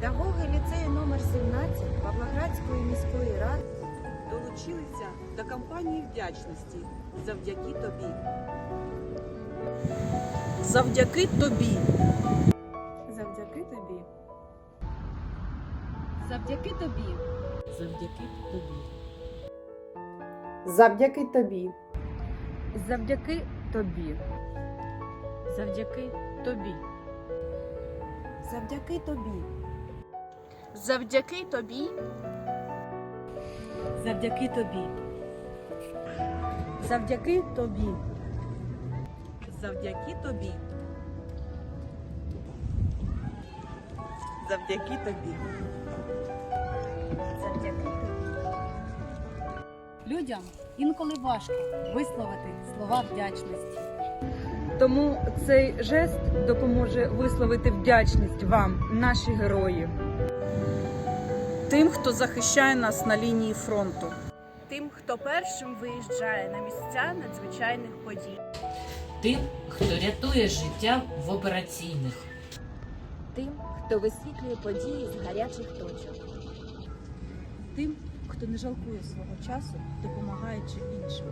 Педагоги ліцею номер 17 Павлоградської міської ради долучилися до кампанії вдячності завдяки тобі. Завдяки тобі. завдяки тобі. Завдяки тобі. Завдяки тобі. Завдяки тобі. Завдяки тобі. Завдяки тобі. Завдяки тобі. Завдяки тобі. Завдяки тобі. Завдяки тобі. Завдяки тобі. Завдяки тобі. Завдяки тобі. Людям інколи важко висловити слова вдячності. Тому цей жест допоможе висловити вдячність вам, наші герої. Тим, хто захищає нас на лінії фронту. Тим, хто першим виїжджає на місця надзвичайних подій. тим, хто рятує життя в операційних. Тим, хто висвітлює події з гарячих точок. Тим, хто не жалкує свого часу, допомагаючи іншим.